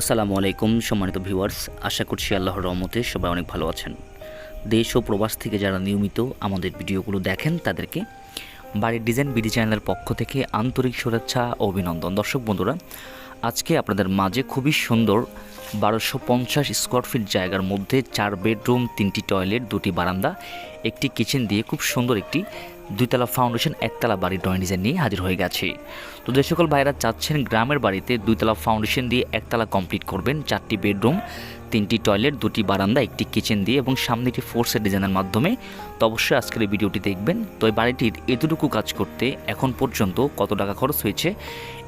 আসসালামু আলাইকুম, সম্মানিত ভিউয়ার্স। আশা করছি আল্লাহর রহমতে সবাই অনেক ভালো আছেন। দেশ ও প্রবাস থেকে যারা নিয়মিত আমাদের ভিডিওগুলো দেখেন, তাদেরকে বাড়ির ডিজাইন বিডি চ্যানেলের পক্ষ থেকে আন্তরিক শুভেচ্ছা অভিনন্দন। দর্শক বন্ধুরা, আজকে আপনাদের মাঝে খুবই সুন্দর বারোশো পঞ্চাশ স্কোয়ার ফিট জায়গার মধ্যে চার বেডরুম তিনটি টয়লেট দুটি বারান্দা, একটি কিচেন দিয়ে খুব সুন্দর একটি দুইতলা ফাউন্ডেশন, একতলা বাড়ির ড্রয়িং ডিজাইন নিয়ে হাজির হয়ে গেছে। তো যে সকল ভাইরা চাচ্ছেন গ্রামের বাড়িতে দুইতলা ফাউন্ডেশন দিয়ে একতলা কমপ্লিট করবেন, চারটি বেডরুম, তিনটি টয়লেট, দুটি বারান্দা, একটি কিচেন দিয়ে এবং সামনে একটি ফোর্সের ডিজাইনের মাধ্যমে। তো অবশ্যই আজকের এই ভিডিওটি দেখবেন। তো এই বাড়িটির এতটুকু কাজ করতে এখন পর্যন্ত কত টাকা খরচ হয়েছে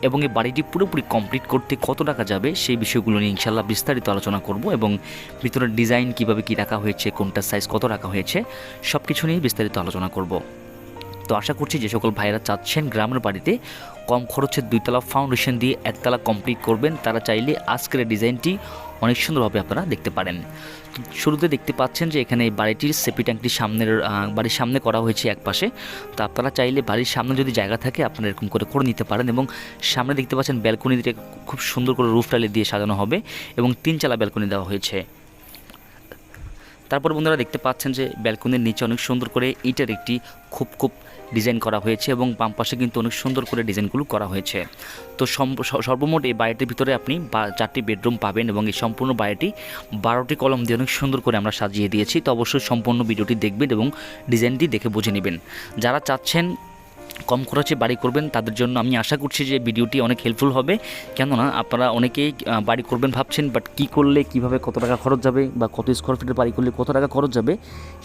এবং এই বাড়িটি পুরোপুরি কমপ্লিট করতে কত টাকা যাবে সেই বিষয়গুলো নিয়ে ইনশাল্লাহ বিস্তারিত আলোচনা করব এবং ভিতরের ডিজাইন কীভাবে কি রাখা হয়েছে কোনটার সাইজ কত রাখা হয়েছে সব কিছু নিয়ে বিস্তারিত আলোচনা করব। তো আশা করছি যে সকল ভাইয়েরা চাচ্ছেন গ্রামের বাড়িতে কম খরচের দুইতলা ফাউন্ডেশন দিয়ে একতলা কমপ্লিট করবেন, তারা চাইলে আজকের ডিজাইনটি অনেক সুন্দরভাবে আপনারা দেখতে পারেন। শুরুতে দেখতে পাচ্ছেন যে এখানে বাড়িটির সেপি ট্যাঙ্কটি সামনের বাড়ির সামনে করা হয়েছে এক পাশে তো আপনারা চাইলে বাড়ির সামনে যদি জায়গা থাকে, আপনারা এরকম করে করে নিতে পারেন এবং সামনে দেখতে পাচ্ছেন ব্যালকনি দিয়ে খুব সুন্দর করে রুফ টাইলে দিয়ে সাজানো হবে এবং তিন চালা ব্যালকনি দেওয়া হয়েছে। তারপর বন্ধুরা দেখতে পাচ্ছেন যে ব্যালকনির নিচে অনেক সুন্দর করে ইটের একটি খুব খুব ডিজাইন করা হয়েছে এবং বাম পাশে কিন্তু অনেক সুন্দর করে ডিজাইনগুলো করা হয়েছে। তো সর্বমোট এই বাড়িটির ভিতরে আপনি চারটি বেডরুম পাবেন এবং এই সম্পূর্ণ বাড়িটি বারোটি কলম দিয়ে অনেক সুন্দর করে আমরা সাজিয়ে দিয়েছি। তো অবশ্যই সম্পূর্ণ ভিডিওটি দেখবেন এবং ডিজাইনটি দেখে বুঝে নেবেন। যারা চাচ্ছেন কম খরচে বাড়ি করবেন, তাদের জন্য আমি আশা করছি যে ভিডিওটি অনেক হেল্পফুল হবে। কেননা, আপনারা অনেকেই বাড়ি করবেন ভাবছেন বাট কি করলে, কীভাবে কত টাকা খরচ যাবে বা কত স্কোয়ার ফিটের বাড়ি করলে কত টাকা খরচ যাবে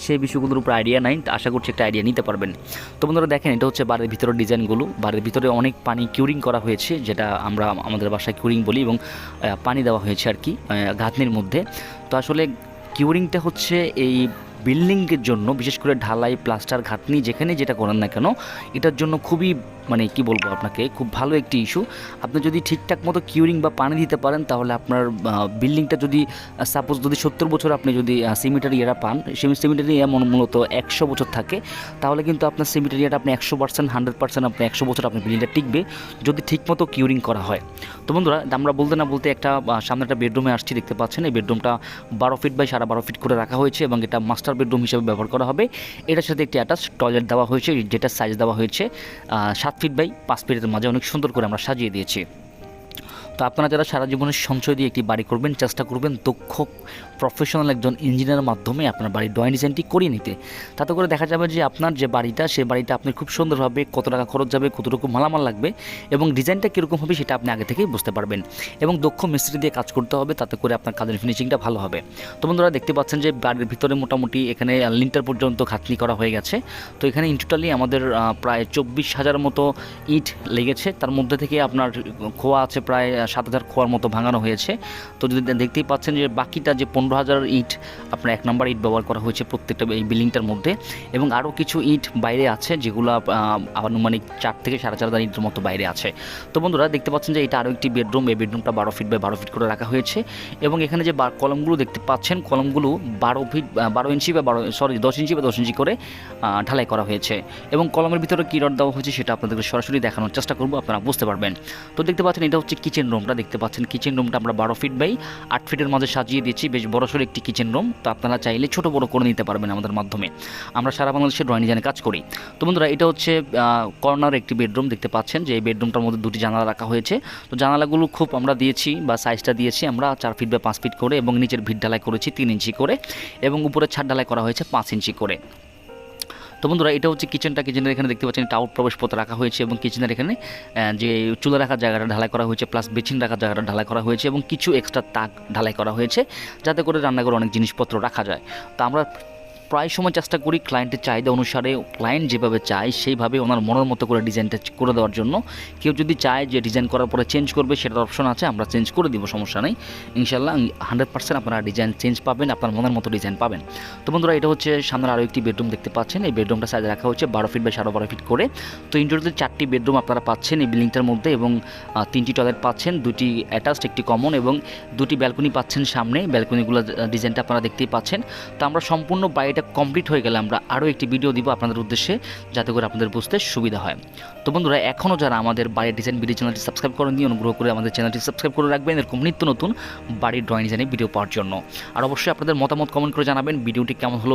সেই বিষয়গুলোর উপর আইডিয়া নাই আশা করছি একটা আইডিয়া নিতে পারবেন। তো বন্ধুরা দেখেন, এটা হচ্ছে বাড়ির ভিতরের ডিজাইনগুলো। বাড়ির ভিতরে অনেক পানি কিউরিং করা হয়েছে, যেটা আমরা আমাদের বাসায় কিউরিং বলি এবং পানি দেওয়া হয়েছে আর কি গাঁথনির মধ্যে। তো আসলে কিউরিংটা হচ্ছে এই বিল্ডিংয়ের জন্য, বিশেষ করে ঢালাই, প্লাস্টার, ঘাটনি যেখানে যেটা করেন না কেন, এটার জন্য খুবই মানে কি বলব আপনাকে খুব ভালো একটি ইস্যু আপনি যদি ঠিকঠাক মতো কিউরিং বা পানি দিতে পারেন তাহলে আপনার বিল্ডিংটা যদি সাপোজ যদি সত্তর বছর আপনি যদি সিমিটারি ইয়েরা পান সিমিটারি মূল- মূলত একশো বছর থাকে তাহলে কিন্তু আপনার সিমিটারি ইয়েটা আপনি একশো পার্সেন্ট হান্ড্রেড পার্সেন্ট আপনি একশো বছর আপনার বিল্ডিংটা টিকবে যদি ঠিকমতো কিউরিং করা হয়। তো বন্ধুরা আমরা বলতে না বলতে একটা সামনে একটা বেডরুমে আসছি দেখতে পাচ্ছেন এই বেডরুমটা বারো ফিট বাই সাড়ে বারো ফিট করে রাখা হয়েছে এবং এটা মাস্টার বেডরুম হিসেবে ব্যবহার করা হবে। এটার সাথে একটি অ্যাটাচ টয়লেট দেওয়া হয়েছে যেটা সাইজ দেওয়া হয়েছে আহ, সাত ফিট বাই পাঁচ ফিটের মাঝে অনেক সুন্দর করে আমরা সাজিয়ে দিয়েছি। তো আপনারা যারা সারা জীবনের সঞ্চয় দিয়ে একটি বাড়ি করবেন, চেষ্টা করবেন দক্ষ প্রফেশনাল একজন ইঞ্জিনিয়ারের মাধ্যমে আপনার বাড়ির ড্রয়িং ডিজাইনটি করিয়ে নিতে। তাতে করে দেখা যাবে যে আপনার যে বাড়িটা সেই বাড়িটা আপনি খুব সুন্দরভাবে কত টাকা খরচ যাবে কতটুকু মালামাল লাগবে এবং ডিজাইনটা কীরকম হবে সেটা আপনি আগে থেকেই বুঝতে পারবেন এবং দক্ষ মিস্ত্রি দিয়ে কাজ করতে হবে তাতে করে আপনার কাজের ফিনিশিংটা ভালো হবে। তো বন্ধুরা দেখতে পাচ্ছেন যে বাড়ির ভিতরে মোটামুটি এখানে লিন্টার পর্যন্ত খাতনি করা হয়ে গেছে। তো এখানে ইন টোটালি আমাদের প্রায় চব্বিশ হাজার মতো ইট লেগেছে। তার মধ্যে থেকে আপনার খোয়া আছে প্রায় সাত হাজার খোয়ার মতো ভাঙানো হয়েছে। তো যদি দেখতেই পাচ্ছেন যে বাকিটা যে পনেরো হাজার ইট আপনার এক নম্বর ইট ব্যবহার করা হয়েছে প্রত্যেকটা এই বিল্ডিংটার মধ্যে এবং আরও কিছু ইট বাইরে আছে যেগুলো আনুমানিক চার থেকে সাড়ে চার হাজার ইটের মতো বাইরে আছে। তো বন্ধুরা, দেখতে পাচ্ছেন যে এটা আরও একটি বেডরুম। এই বেডরুমটা বারো ফিট বাই বারো ফিট করে রাখা হয়েছে এবং এখানে যে কলমগুলো দেখতে পাচ্ছেন, কলমগুলো বারো ফিট বারো ইঞ্চি বা বারো, সরি, দশ ইঞ্চি বা দশ ইঞ্চি করে ঢালাই করা হয়েছে এবং কলমের ভিতরে কী রড দেওয়া হয়েছে সেটা আপনাদেরকে সরাসরি দেখানোর চেষ্টা করব, আপনারা বুঝতে পারবেন। তো দেখতে পাচ্ছেন এটা হচ্ছে কিচেন রুমটা দেখতে পাচ্ছেন। কিচেন রুমটা আমরা বারো ফিট বাই আট ফিটের মাঝে সাজিয়ে দিয়েছি। বেশ বড়সড় একটি কিচেন রুম তো আপনারা চাইলে ছোট বড় করে নিতে পারবেন আমাদের মাধ্যমে। আমরা সারা বাংলাদেশে ড্রয়িং ডিজাইনে কাজ করি। তো বন্ধুরা, এটা হচ্ছে কর্নার একটি বেডরুম দেখতে পাচ্ছেন, যে এই বেডরুমটার মধ্যে দুটি জানালা রাখা হয়েছে। তো জানালাগুলো খুব আমরা দিয়েছি বা সাইজটা দিয়েছি আমরা চার ফিট বা পাঁচ ফিট করে এবং নিচের ভিট ঢালাই করেছি তিন ইঞ্চি করে এবং উপরে ছাদ ঢালাই করা হয়েছে পাঁচ ইঞ্চি করে। তো বন্ধুরা, এটা হচ্ছে কিচেনটা কিচেনের এখানে দেখতে পাচ্ছেন টাউট প্রবেশপথ রাখা হয়েছে এবং কিচেনের এখানে যে চুলা রাখার জায়গাটা ঢালাই করা হয়েছে প্লাস বেচিন রাখার জায়গাটা ঢালাই করা হয়েছে এবং কিছু এক্সট্রা তাক ঢালাই করা হয়েছে, যাতে করে রান্নাঘরে অনেক জিনিসপত্র রাখা যায়। তো আমরা প্রায় সময় চেষ্টা করি ক্লায়েন্টের চাহিদা অনুসারে ক্লায়েন্ট যেভাবে চায়, সেইভাবে ওনার মনের মতো করে ডিজাইনটা করে দেওয়ার জন্য। কেউ যদি চায় যে ডিজাইন করার পরে চেঞ্জ করবে, সেটার অপশন আছে, আমরা চেঞ্জ করে দিব, সমস্যা নেই। ইনশাল্লাহ হান্ড্রেড পার্সেন্ট আপনারা ডিজাইন চেঞ্জ পাবেন, আপনার মনের মতো ডিজাইন পাবেন। তো বন্ধুরা, এটা হচ্ছে সামনের আরও একটি বেডরুম দেখতে পাচ্ছেন। এই বেডরুমটা সাইজ রাখা হচ্ছে বারো ফিট বা সাড়ে বারো ফিট করে। তো ইন্ডোরতে চারটি বেডরুম আপনারা পাচ্ছেন এই বিল্ডিংটার মধ্যে এবং তিনটি টয়লেট পাচ্ছেন, দুটি অ্যাটাচড একটি কমন এবং দুটি ব্যালকনি পাচ্ছেন সামনে। ব্যালকনিগুলো ডিজাইনটা আপনারা দেখতেই পাচ্ছেন। তো আমরা সম্পূর্ণ বাড়িটা কমপ্লিট হয়ে গেলে আমরা আরও একটি ভিডিও দিব আপনাদের উদ্দেশ্যে, যাতে করে আপনাদের বুঝতে সুবিধা হয়। তো বন্ধুরা, এখনও যারা আমাদের বাড়ির ডিজাইন ভিডিও চ্যানেলটি সাবস্ক্রাইব করেননি, অনুগ্রহ করে আমাদের চ্যানেলটি সাবস্ক্রাইব করে রাখবেন। এরকম নিত্য নতুন বাড়ির ড্রয়িং ডিজাইনের ভিডিও পাওয়ার জন্য। আর অবশ্যই আপনাদের মতামত কমেন্ট করে জানাবেন ভিডিওটি কেমন হলো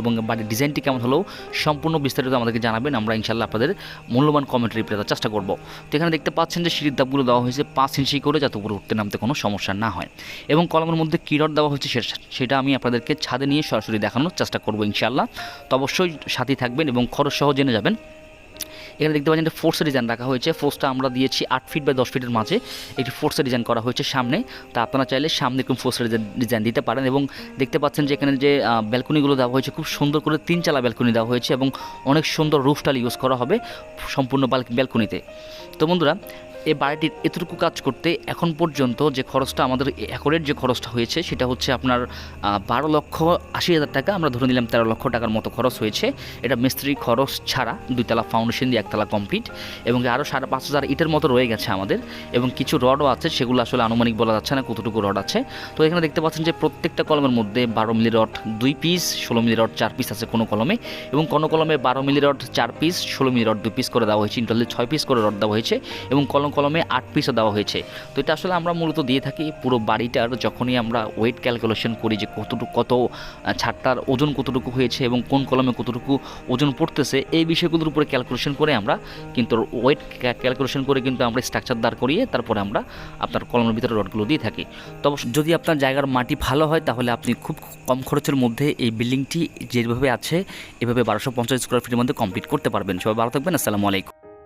এবং বাড়ির ডিজাইনটি কেমন হলো, সম্পূর্ণ বিস্তারিত আমাদেরকে জানাবেন। আমরা ইনশাল্লাহ আপনাদের মূল্যবান কমেন্ট রিপ্লাই দেওয়ার চেষ্টা করব। তো এখানে দেখতে পাচ্ছেন যে সিঁড়ির ধাপগুলো দেওয়া হয়েছে পাঁচ ইঞ্চি করে, যাতে উপরে উঠতে নামতে কোনো সমস্যা না হয়। এবং কলমের মধ্যে কিরট দেওয়া হয়েছে সেটা আমি আপনাদেরকে ছাদে নিয়ে সরাসরি দেখানোর চেষ্টা করব ইনশাল্লাহ তো অবশ্যই সাথেই থাকবেন এবং খরচ সহ জেনে যাবেন। এখানে দেখতে পাচ্ছেন একটা ফোর্সের ডিজাইন রাখা হয়েছে। ফোর্সটা আমরা দিয়েছি আট ফিট বা দশ ফিটের মাঝে। একটি ফোর্সের ডিজাইন করা হয়েছে সামনে। তা আপনারা চাইলে সামনে এরকম ফোর্সের ডিজাইন দিতে পারেন এবং দেখতে পাচ্ছেন যে এখানে যে ব্যালকনিগুলো দেওয়া হয়েছে, খুব সুন্দর করে তিন চালা ব্যালকনি দেওয়া হয়েছে এবং অনেক সুন্দর রুফটাল ইউজ করা হবে সম্পূর্ণ ব্যালকনিতে তো বন্ধুরা এই বাড়িটির এতটুকু কাজ করতে এখন পর্যন্ত যে খরচটা আমাদের একরের যে খরচটা হয়েছে, সেটা হচ্ছে আপনার বারো লক্ষ আশি হাজার টাকা। আমরা ধরে নিলাম তেরো লক্ষ টাকার মতো খরচ হয়েছে। এটা মিস্ত্রি খরচ ছাড়া দুইতলা ফাউন্ডেশন দিয়ে একতলা কমপ্লিট এবং আরও সাড়ে পাঁচ হাজার ইটের মতো রয়ে গেছে আমাদের এবং কিছু রডও আছে, সেগুলো আসলে আনুমানিক বলা যাচ্ছে না কতটুকু রড আছে। তো এখানে দেখতে পাচ্ছেন যে প্রত্যেকটা কলমের মধ্যে বারো মিলি রড দুই পিস ষোলো মিলি রড চার পিস আছে কোনো কলমে এবং কোনো কলমে বারো মিলি রড চার পিস ষোলো মিলি রড দুই পিস করে দেওয়া হয়েছে। ইন্টারলে ছয় পিস করে রড দেওয়া হয়েছে এবং কলম কলমে আট পিসও দেওয়া হয়েছে। তো এটা আসলে আমরা মূলত দিয়ে থাকি পুরো বাড়িটার যখনই আমরা ওয়েট ক্যালকুলেশন করি যে কতটুকু কত আহ, ছাদটার ওজন কতটুকু হয়েছে এবং কোন কলমে কতটুকু ওজন পড়তেছে এই বিষয়গুলোর উপরে ক্যালকুলেশন করে আমরা কিন্তু ওয়েট ক্যালকুলেশন করে কিন্তু আমরা স্ট্রাকচার দাঁড় করিয়ে তারপরে আমরা আপনার কলমের ভিতরে রডগুলো দিয়ে থাকি। তবে যদি আপনার জায়গার মাটি ভালো হয় তাহলে আপনি খুব কম খরচের মধ্যে এই বিল্ডিংটি যেভাবে আছে এভাবে বারোশো পঞ্চাশ স্কোয়ার ফিটের মধ্যে কমপ্লিট করতে পারবেন। সবাই ভালো থাকবেন আসসালামু আলাইকুম।